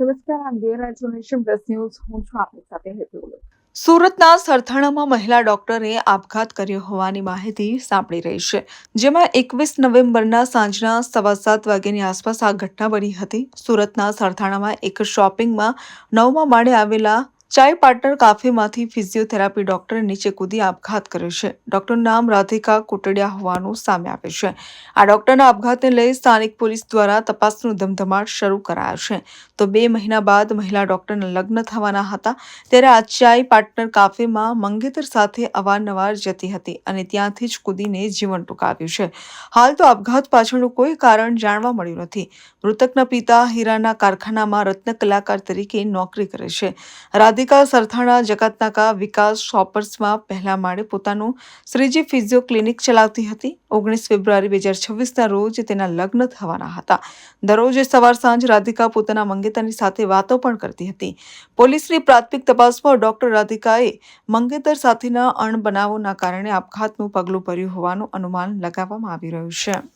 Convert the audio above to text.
નમસ્કાર, આમ જોઈ હું છું આપની સાથે હેતુ. સુરતના સરથાણામાં મહિલા ડોક્ટરે આપઘાત કર્યો હોવાની માહિતી સાંપડી રહી છે, જેમાં એકવીસ નવેમ્બરના સાંજના સવા સાત વાગ્યાની આસપાસ આ ઘટના બની હતી સુરતના સરથાણામાં એક શોપિંગમાં નવમા માળે આવેલા ચાય પાર્ટનર કાફેમાંથી ફિઝિયોથેરાપી ડોક્ટરે નીચે કૂદી આપઘાત કર્યો છે. ડોક્ટરનું નામ રાધિકા કુટડિયા હોવાનું સામે આવે છે. આ ડોક્ટરના આપઘાતને લઈ સ્થાનિક પોલીસ દ્વારા તપાસનું ધમધમાટ શરૂ કરાયો છે. તો બે મહિના બાદ મહિલા ડોક્ટરના લગ્ન થવાના હતા ત્યારે આ ચાય પાર્ટનર કાફેમાં મંગેતર સાથે અવારનવાર જતી હતી અને ત્યાંથી જ કૂદીને જીવન ટૂંકાવ્યું છે. હાલ તો આપઘાત પાછળનું કોઈ કારણ જાણવા મળ્યું નથી. મૃતકના પિતા હીરાના કારખાનામાં રત્ન કલાકાર તરીકે નોકરી કરે છે. રાધિકા સરથાણા જકાતનાકા વિકાસ શોપર્સમાં પહેલા માળે પોતાનું શ્રીજી ફિઝિયો ક્લિનિક ચલાવતી હતી. ઓગણીસ ફેબ્રુઆરી બે હજાર છવ્વીસના રોજ તેના લગ્ન થવાના હતા. દરરોજ સવાર સાંજ રાધિકા પોતાના મંગેતરની સાથે વાતો પણ કરતી હતી. પોલીસની પ્રાથમિક તપાસમાં ડોક્ટર રાધિકાએ મંગેતર સાથેના અણબનાવોના કારણે આપઘાતનું પગલું ભર્યું હોવાનું અનુમાન લગાવવામાં આવી રહ્યું છે.